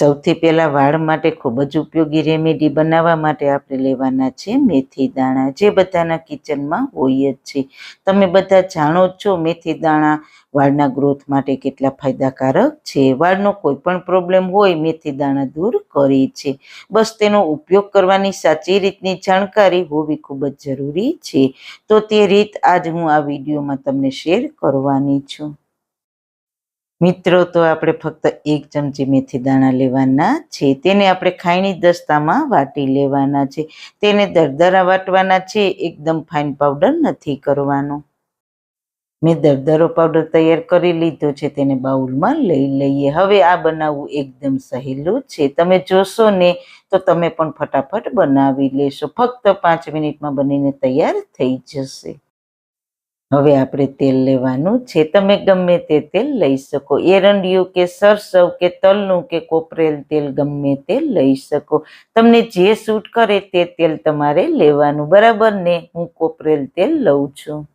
સૌથી પહેલાં વાળ માટે ખૂબ જ ઉપયોગી રેમેડી બનાવવા માટે આપણે લેવાના છે મેથી દાણા. જે બધાના કિચનમાં હોય જ છે. તમે બધા જાણો છો મેથી દાણા વાળના ગ્રોથ માટે કેટલા ફાયદાકારક છે. વાળનો કોઈ પણ પ્રોબ્લેમ હોય મેથી દાણા દૂર કરે છે. બસ તેનો ઉપયોગ કરવાની સાચી રીતની જાણકારી હોવી ખૂબ જ જરૂરી છે. તો તે રીત આજ હું આ વિડીયોમાં તમને શેર કરવાની છું. મિત્રો, તો આપણે ફક્ત એક ચમચી મેથી દાણા લેવાના છે. તેને આપણે ખાયણી દસ્તામાં વાટી લેવાના છે. તેને દરદરા વાટવાના છે. એકદમ ફાઇન પાવડર નથી કરવાનો. મેં દરદરો પાવડર તૈયાર કરી લીધો છે. તેને બાઉલમાં લઈ લઈએ. હવે આ બનાવવું એકદમ સહેલું છે. તમે જોશો ને, તો તમે પણ ફટાફટ બનાવી લેશો. ફક્ત પાંચ મિનિટમાં બનીને તૈયાર થઈ જશે. હવે આપણે તેલ લેવાનું છે. તમે ગમે તે તેલ લઈ શકો. એરંડિયું કે સરસવ કે તલનું કે કોપરેલ તેલ ગમે તે લઈ શકો. તમને જે સૂટ કરે તે તેલ તમારે લેવાનું. બરાબર ને? હું કોપરેલ તેલ લઉં છું.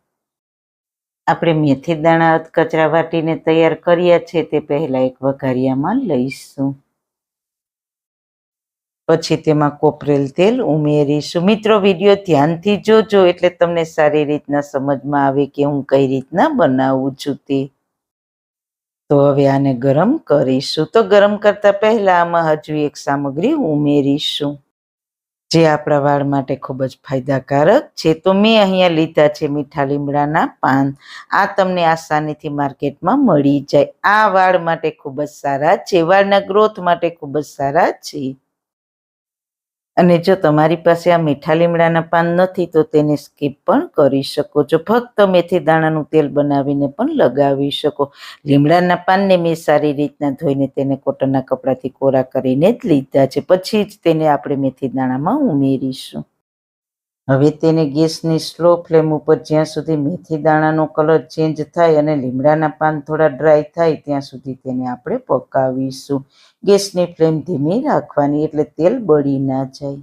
આપણે મેથી દાણા કચરા વાટીને તૈયાર કર્યા છે. તે પહેલાં એક વઘારિયામાં લઈશું. પછી તેમાં કોપરેલ તેલ ઉમેરીશું. મિત્રો, વીડિયો ધ્યાનથી જોજો, એટલે તમને સારી રીતના સમજમાં આવે કે હું કઈ રીતના બનાવું છું તે. તો હવે આને ગરમ કરીશું. તો ગરમ કરતા પહેલા આમાં હજુ એક સામગ્રી ઉમેરીશું, જે આપણા વાળ માટે ખૂબ જ ફાયદાકારક છે. તો મેં અહીંયા લીધા છે મીઠા લીમડાના પાન. આ તમને આસાનીથી માર્કેટમાં મળી જાય. આ વાળ માટે ખૂબ જ સારા છે. વાળના ગ્રોથ માટે ખૂબ જ સારા છે. અને જો તમારી પાસે આ મીઠા લીમડાના પાન નથી, તો તેને સ્કીપ પણ કરી શકો છો. ફક્ત મેથી દાણાનું તેલ બનાવીને પણ લગાવી શકો. લીમડાના પાનને મેં સારી રીતના ધોઈને તેને કોટનના કપડાથી કોરા કરીને જ લીધા છે. પછી જ તેને આપણે મેથી દાણામાં ઉમેરીશું. હવે તેને ગેસની સ્લો ફ્લેમ ઉપર જ્યાં સુધી મેથી દાણાનો કલર ચેન્જ થાય અને લીમડાના પાન થોડા ડ્રાય થાય, ત્યાં સુધી તેને આપણે પકાવીશું. ગેસની ફ્લેમ ધીમી રાખવાની એટલે તેલ બળી ના જાય.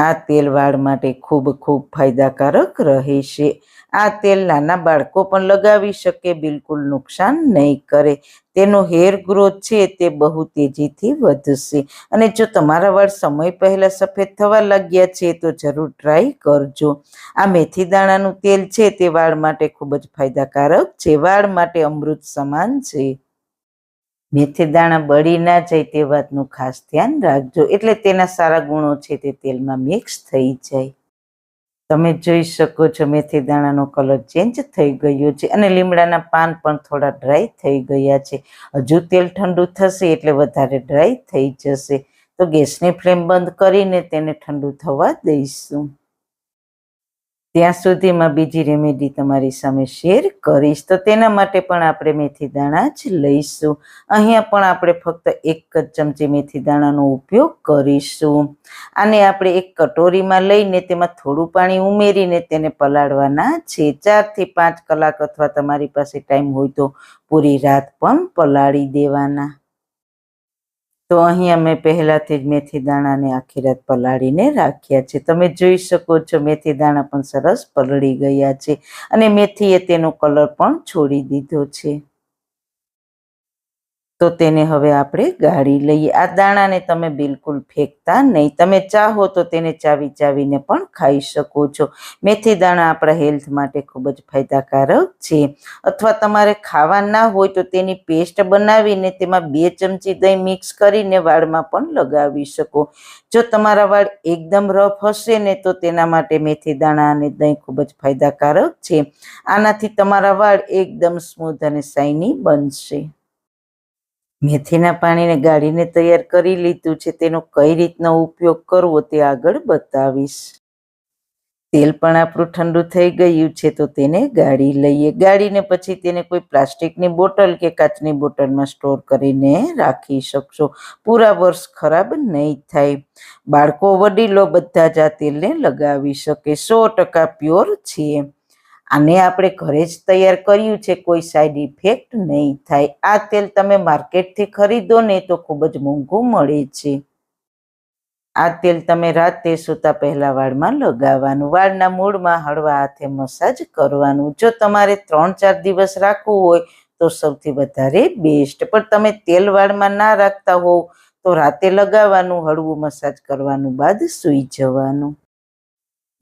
આ તેલ વાળ માટે ખૂબ ખૂબ ફાયદાકારક રહેશે આ તેલ નાના બાળકો પણ લગાવી શકે, બિલકુલ નુકસાન નહીં કરે. તેનો હેર ગ્રોથ છે તે બહુ તેજીથી વધશે. અને જો તમારા વાળ સમય પહેલાં સફેદ થવા લાગ્યા છે તો જરૂર ટ્રાય કરજો. આ મેથી દાણાનું તેલ છે તે વાળ માટે ખૂબ જ ફાયદાકારક છે. વાળ માટે અમૃત સમાન છે. મેથી દાણા બળી ના જાય તે વાતનું ખાસ ધ્યાન રાખજો. એટલે તેના સારા ગુણો છે તે તેલમાં મિક્સ થઈ જાય. તમે જોઈ શકો છો મેથી દાણાનો કલર ચેન્જ થઈ ગયો છે અને લીમડાના પાન પણ થોડા ડ્રાય થઈ ગયા છે. હજુ તેલ ઠંડુ થશે એટલે વધારે ડ્રાય થઈ જશે. તો ગેસની ફ્લેમ બંધ કરીને તેને ઠંડુ થવા દઈશું. ત્યાં સુધીમાં બીજી રેમેડી તમારી સામે શેર કરીશ. તો તેના માટે પણ આપણે મેથી દાણા જ લઈશું. અહીંયા પણ આપણે ફક્ત એક જ ચમચી મેથી દાણાનો ઉપયોગ કરીશું. આને આપણે એક કટોરીમાં લઈને તેમાં થોડું પાણી ઉમેરીને તેને પલાળવાના છે. ચારથી પાંચ કલાક અથવા તમારી પાસે ટાઈમ હોય તો પૂરી રાત પણ પલાળી દેવાના. તો અહીં અમે પહેલાથી જ મેથી દાણાને આખી રાત પલાળીને રાખ્યા છે. તમે જોઈ શકો છો મેથી દાણા પણ સરસ પલળી ગયા છે અને મેથીએ તેનો કલર પણ છોડી દીધો છે. તો તેને હવે આપણે ગાળી લઈએ. આ દાણાને તમે બિલકુલ ફેંકતા નહીં. તમે ચાહો તો તેને ચાવી ચાવીને પણ ખાઈ શકો છો. મેથી દાણા આપણા હેલ્થ માટે ખૂબ જ ફાયદાકારક છે. અથવા તમારે ખાવા ના હોય તો તેની પેસ્ટ બનાવીને તેમાં બે ચમચી દહીં મિક્સ કરીને વાળમાં પણ લગાવી શકો. જો તમારા વાળ એકદમ રફ હશે ને તો તેના માટે મેથી દાણા અને દહીં ખૂબ જ ફાયદાકારક છે. આનાથી તમારા વાળ એકદમ સ્મૂથ અને શાઇની બનશે. મેથીના પાણીને ગાળીને તૈયાર કરી લીધું છે. તેનો કઈ રીતનો ઉપયોગ કરવો તે આગળ બતાવીશ. તેલ પણ આપણું ઠંડુ થઈ ગયું છે, તો તેને ગાળી લઈએ. ગાળીને પછી તેને કોઈ પ્લાસ્ટિકની બોટલ કે કાચની બોટલમાં સ્ટોર કરીને રાખી શકશો. પૂરા વર્ષ ખરાબ નહીં થાય. બાળકો, વડીલો બધા જ આ તેલને લગાવી શકે. સો ટકા પ્યોર છે. આને આપણે ઘરે જ તૈયાર કર્યું છે, કોઈ સાઈડ ઇફેક્ટ નહીં થાય. આ તેલ તમે માર્કેટથી ખરીદો ને તો ખૂબ જ મોંઘું મળે છે. આ તેલ તમે રાતે સૂતા પહેલા વાળમાં લગાવવાનું, વાળના મૂળમાં હળવા હાથે મસાજ કરવાનું. જો તમારે ત્રણ ચાર દિવસ રાખવું હોય તો સૌથી વધારે બેસ્ટ પણ તમે તેલ વાળમાં ના રાખતા હોવ તો રાતે લગાવવાનું, હળવું મસાજ કરવાનું બાદ સૂઈ જવાનું.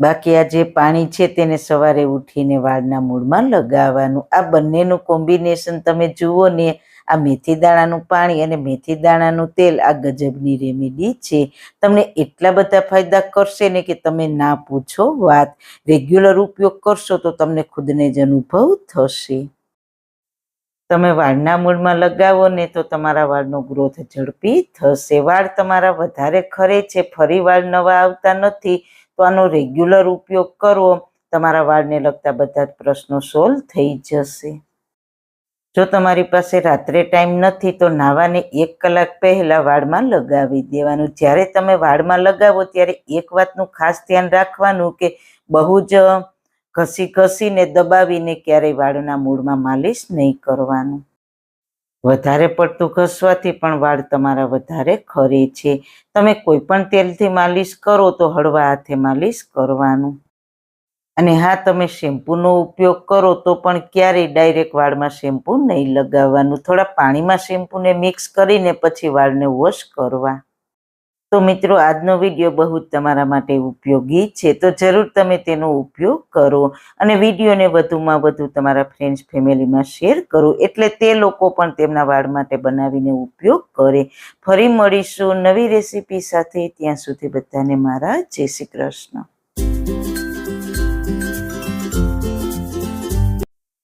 બાકી આ જે પાણી છે તેને સવારે ઉઠીને વાળના મૂળમાં લગાવવાનું. આ બંનેનું કોમ્બિનેશન તમે જુઓ ને, આ મેથી દાણાનું પાણી અને મેથી દાણાનું તેલ આ ગજબની રેમેડી છે. તમને એટલા બધા ફાયદા કરશે ને કે તમે ના પૂછો વાત. રેગ્યુલર ઉપયોગ કરશો તો તમને ખુદને જ અનુભવ થશે. તમે વાળના મૂળમાં લગાવો ને તો તમારા વાળનો ગ્રોથ ઝડપી થશે. વાળ તમારા વધારે ખરે છે, ફરી વાળ નવા આવતા નથી. તો આનો રેગ્યુલર ઉપયોગ કરવો તમારા વાળને લગતા બધા જ પ્રશ્નો સોલ્વ થઈ જશે. જો તમારી પાસે રાત્રે ટાઈમ નથી, તો નાવાને એક કલાક પહેલાં વાળમાં લગાવી દેવાનું. જ્યારે તમે વાળમાં લગાવો, ત્યારે એક વાતનું ખાસ ધ્યાન રાખવાનું કે બહુ જ ઘસી ઘસીને દબાવીને ક્યારેય વાળના મૂળમાં માલિશ નહીં કરવાનું. વધારે પડતું ઘસવાથી પણ વાળ તમારા વધારે ખરે છે. તમે કોઈ પણ તેલથી માલિશ કરો તો હળવા હાથે માલિશ કરવાનું. અને હા, તમે શેમ્પૂનો ઉપયોગ કરો તો પણ ક્યારેય ડાયરેક્ટ વાળમાં શેમ્પૂ નહીં લગાવવાનું. થોડા પાણીમાં શેમ્પૂને મિક્સ કરીને પછી વાળને વોશ કરવા. તો મિત્રો, આજનો વીડિયો બહુ જ તમારા માટે ઉપયોગી છે. તો જરૂર તમે તેનો ઉપયોગ કરો અને વિડીયોને વધુમાં વધુ તમારા ફ્રેન્ડ્સ ફેમિલીમાં શેર કરો. એટલે તે લોકો પણ તેમના વાળ માટે બનાવીને ઉપયોગ કરે. ફરી મળીશું નવી રેસીપી સાથે. ત્યાં સુધી બધાને મારા જય શ્રી કૃષ્ણ.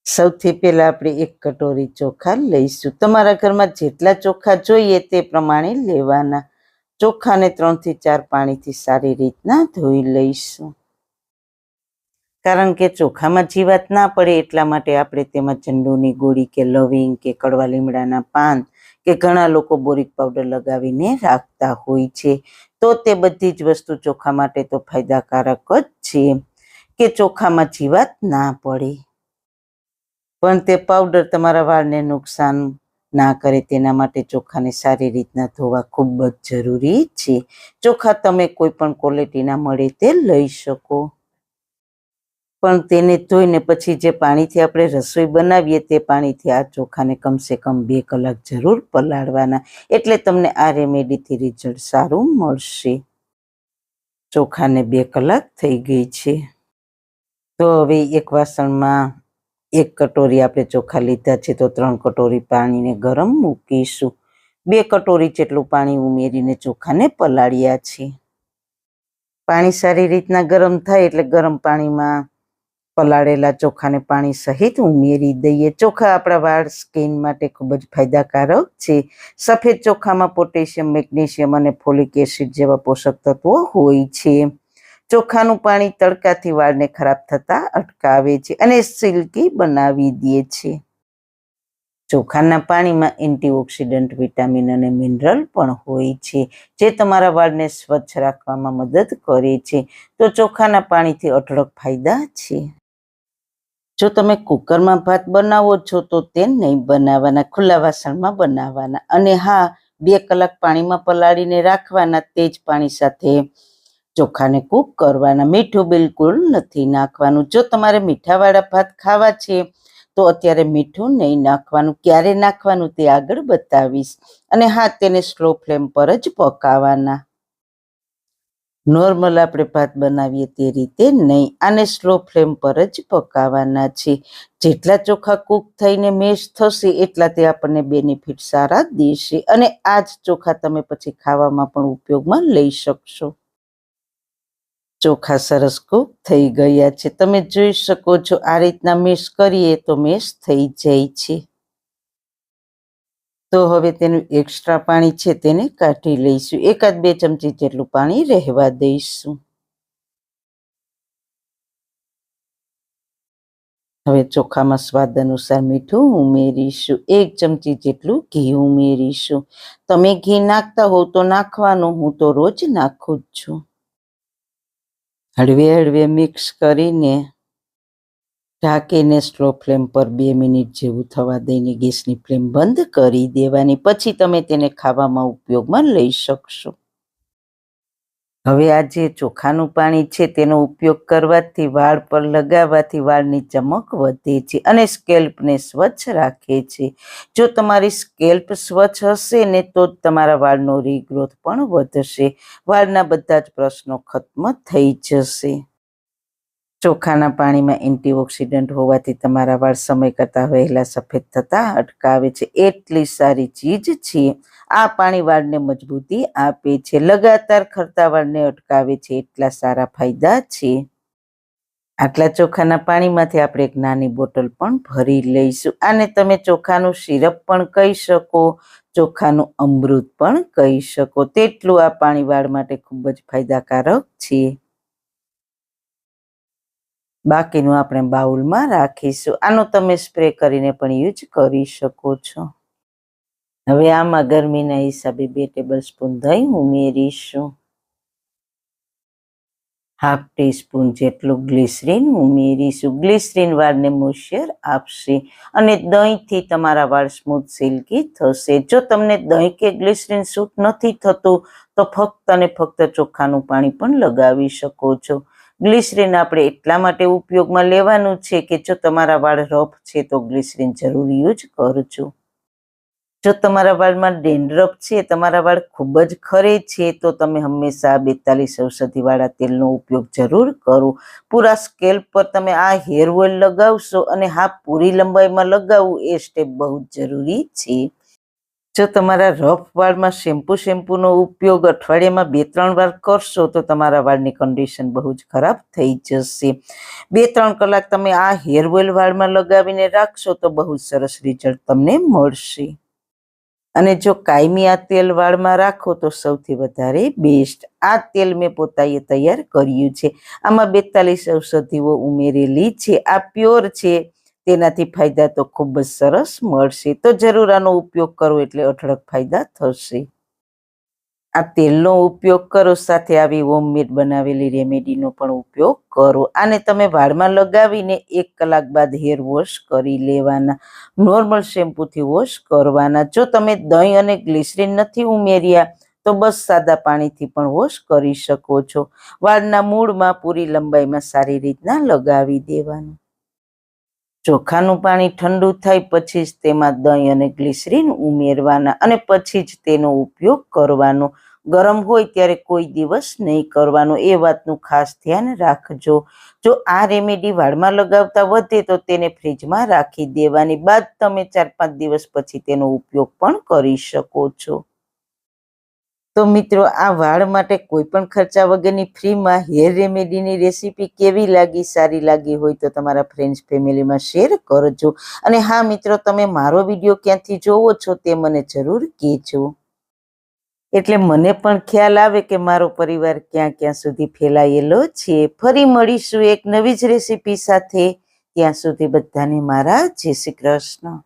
સૌથી પહેલાં આપણે એક કટોરી ચોખા લઈશું. તમારા ઘરમાં જેટલા ચોખા જોઈએ તે પ્રમાણે લેવાના. ચોખાને ત્રણથી ચાર પાણીથી સારી રીતના ધોઈ લઈશું. કારણ કે ચોખામાં જીવાત ના પડે એટલા માટે આપણે તેમાં ચંડુની ગોળી કે લવિંગ કે કડવા લીમડાના પાન કે ઘણા લોકો બોરિક પાવડર લગાવીને રાખતા હોય છે. તો તે બધી જ વસ્તુ ચોખા માટે તો ફાયદાકારક જ છે કે ચોખામાં જીવાત ના પડે. પણ તે પાવડર તમારા વાળને નુકસાન ના કરે તેના માટે ચોખાને સારી રીતના ધોવા ખૂબ જ જરૂરી છે. ચોખા તમે કોઈ પણ ક્વોલિટીના મળે તે લઈ શકો. પણ તેને ધોઈને પછી જે પાણીથી આપણે રસોઈ બનાવીએ તે પાણીથી આ ચોખાને કમસે કમ બે કલાક જરૂર પલાળવાના. એટલે તમને આ રેમેડીથી રિઝલ્ટ સારું મળશે. ચોખાને બે કલાક થઈ ગઈ છે. તો હવે એક વાસણમાં એક કટોરી આપણે ચોખા લીધા છે તો ત્રણ કટોરી પાણીને ગરમ મૂકીશું. બે કટોરી જેટલું પાણી ઉમેરીને ચોખાને પલાળ્યા છે. પાણી સારી રીતના ગરમ થાય એટલે ગરમ પાણીમાં પલાળેલા ચોખાને પાણી સહિત ઉમેરી દઈએ. ચોખા આપણા વાળ સ્કિન માટે ખૂબ જ ફાયદાકારક છે. સફેદ ચોખામાં પોટેશિયમ, મેગ્નેશિયમ અને ફોલિક એસિડ જેવા પોષક તત્વો હોય છે. ચોખાનું પાણી તડકાથી વાળને ખરાબ થતા અટકાવે છે અને સિલ્કી બનાવી દે છે. ચોખાના પાણીમાં એન્ટીઓક્સિડન્ટ વિટામિન અને મિનરલ પણ હોય છે, જે તમારા વાળને સ્વચ્છ રાખવામાં મદદ કરે છે. તો ચોખાના પાણીથી અઢળક ફાયદા છે. જો તમે કુકરમાં ભાત બનાવો છો તો તે નહીં બનાવવાના, ખુલ્લા વાસણમાં બનાવવાના અને હા, બે કલાક પાણીમાં પલાળીને રાખવાના, તે જ પાણી સાથે ચોખાને કૂક કરવાના, મીઠું બિલકુલ નથી નાખવાનું. જો તમારે મીઠાવાળા ભાત ખાવા છે, તો અત્યારે મીઠું નહીં નાખવાનું, ક્યારે નાખવાનું તે આગળ બતાવીશ. અને હા, તેને સ્લો ફ્લેમ પર જ પકાવવાના નોર્મલ આપણે ભાત બનાવીએ તે રીતે નહીં, આને સ્લો ફ્લેમ પર જ પકાવવાના છે. જેટલા ચોખા કૂક થઈને મેશ થશે, એટલા તે આપણને બેનિફિટ સારા દેશે. અને આ જ ચોખા તમે પછી ખાવામાં પણ ઉપયોગમાં લઈ શકશો. ચોખા સરસ કૂક થઈ ગયા છે. તમે જોઈ શકો છો, આ રીતના મેશ કરીએ તો મેશ થઈ જાય છે. તો હવે તેનું એક્સ્ટ્રા પાણી છે તેને કાઢી લઈશું. એકાદ બે ચમચી જેટલું પાણી રહેવા દઈશું. હવે ચોખામાં સ્વાદ અનુસાર મીઠું ઉમેરીશું. એક ચમચી જેટલું ઘી ઉમેરીશું. તમે ઘી નાખતા હો તો નાખવાનું, હું તો રોજ નાખું જ છું. હળવે હળવે મિક્સ કરીને ઢાંકીને સ્લો ફ્લેમ પર બે મિનિટ જેવું થવા દઈને ગેસની ફ્લેમ બંધ કરી દેવાની. પછી તમે તેને ખાવામાં ઉપયોગમાં લઈ શકશો. હવે આ જે ચોખાનું પાણી છે તેનો ઉપયોગ કરવાથી વાળ પર લગાવવાથી વાળની ચમક વધે છે અને સ્કેલ્પને સ્વચ્છ રાખે છે. જો તમારી સ્કેલ્પ સ્વચ્છ હશે ને તો જ તમારા વાળનો રીગ્રોથ પણ વધશે. વાળના બધા જ પ્રશ્નો ખત્મ થઈ જશે. ચોખાના પાણીમાં એન્ટીઓક્સિડન્ટ હોવાથી તમારા વાળ સમય કરતાં વહેલા સફેદ થતા અટકાવે છે. એટલી સારી ચીજ છે. આ પાણી વાળને મજબૂતી આપે છે. લગાતાર ખરતા વાળને અટકાવે છે. એટલા સારા ફાયદા છે. આટલા ચોખાના પાણીમાંથી આપણે એક નાની બોટલ પણ ભરી લઈશું. આને તમે ચોખાનું સિરપ પણ કહી શકો. ચોખાનું અમૃત પણ કહી શકો. તેટલું આ પાણી વાળ માટે ખૂબ જ ફાયદાકારક છે. બાકીનું આપણે બાઉલમાં રાખીશું. આનો તમે સ્પ્રે કરીને પણ યુઝ કરી શકો છો. હવે આમાં ગરમીના હિસાબે બે ટેબલ સ્પૂન દહીં ઉમેરીશું. હાફ ટીસ્પૂન જેટલું ગ્લિસરીન ઉમેરીશું. ગ્લિસરીન વાળને મોઇશ્ચર આપશે અને દહીંથી તમારા વાળ સ્મૂથ સિલ્કી થશે. જો તમને દહીં કે ગ્લિસરીન સૂટ નથી થતું, તો ફક્ત અને ફક્ત ચોખાનું પાણી પણ લગાવી શકો છો. ગ્લિસરીન આપણે એટલા માટે ઉપયોગમાં લેવાનું છે કે જો તમારા વાળ રફ છે તો ગ્લિસરીન જરૂર યુઝ કરજો. જો તમારા વાળમાં ડેન્ડ્રફ છે, તમારા વાળ ખૂબ જ ખરે છે, તો તમે હંમેશા બેતાલીસ ઔષધિવાળા તેલનો ઉપયોગ જરૂર કરો. પૂરા સ્કેલ્પ પર તમે આ હેર ઓઇલ લગાવશો અને હા, પૂરી લંબાઈમાં લગાવવું એ સ્ટેપ બહુ જ જરૂરી છે. જો તમારા રફ વાળમાં શેમ્પુ શેમ્પૂનો ઉપયોગ અઠવાડિયામાં બે, ત્રણ વાર કરશો, તો તમારા વાળની કન્ડિશન બહુ જ ખરાબ થઈ જશે. બે, ત્રણ કલાક તમે આ હેર ઓઇલ વાળમાં લગાવીને રાખશો, તો બહુ સરસ રિઝલ્ટ તમને મળશે. અને જો કાયમી આ તેલ વાળમાં રાખો, તો સૌથી વધારે બેસ્ટ આ તેલ મેં પોતાએ તૈયાર કર્યું છે. આમાં બેતાલીસ ઔષધિઓ ઉમેરેલી છે. આ પ્યોર છે. તેનાથી ફાયદા તો ખૂબ જ સરસ મળશે. તો જરૂર આનો ઉપયોગ કરો એટલે અઢળક ફાયદા થશે. આ તેલનો ઉપયોગ કરો, સાથે આવી હોમમેડ બનાવેલી રેમેડીનો પણ ઉપયોગ કરો. આને તમે વાળમાં લગાવીને એક કલાક બાદ હેર વોશ કરી લેવાના. નોર્મલ શેમ્પૂથી વોશ કરવાના. જો તમે દહીં અને ગ્લિસરીન નથી ઉમેર્યા, તો બસ સાદા પાણીથી પણ વોશ કરી શકો છો. વાળના મૂળમાં પૂરી લંબાઈમાં સારી રીતના લગાવી દેવાનું. ચોખાનું પાણી ઠંડુ થાય પછી જ તેમાં દહીં અને ગ્લિસરીન ઉમેરવાના અને પછી જ તેનો ઉપયોગ કરવાનો. ગરમ હોય ત્યારે કોઈ દિવસ નહીં કરવાનો, એ વાતનું ખાસ ધ્યાન રાખજો. જો આ રેમેડી વાળમાં લગાવતા વધે તો તેને ફ્રીજમાં રાખી દેવાની બાદ તમે ચાર પાંચ દિવસ પછી તેનો ઉપયોગ પણ કરી શકો છો. તો મિત્રો, આ વાળ માટે કોઈ પણ ખર્ચા વગરની ફ્રીમાં હેર રેમેડીની રેસીપી કેવી લાગી, સારી લાગી હોય તો તમારા ફ્રેન્ડ્સ ફેમિલીમાં શેર કરજો. અને હા, મિત્રો, તમે મારો વીડિયો ક્યાંથી જોવો છો તે મને જરૂર કહેજો. એટલે મને પણ ખ્યાલ આવે કે મારો પરિવાર ક્યાં ક્યાં સુધી ફેલાયેલો છે. ફરી મળીશું એક નવી જ રેસીપી સાથે. ત્યાં સુધી બધાને મારા જય શ્રી કૃષ્ણ.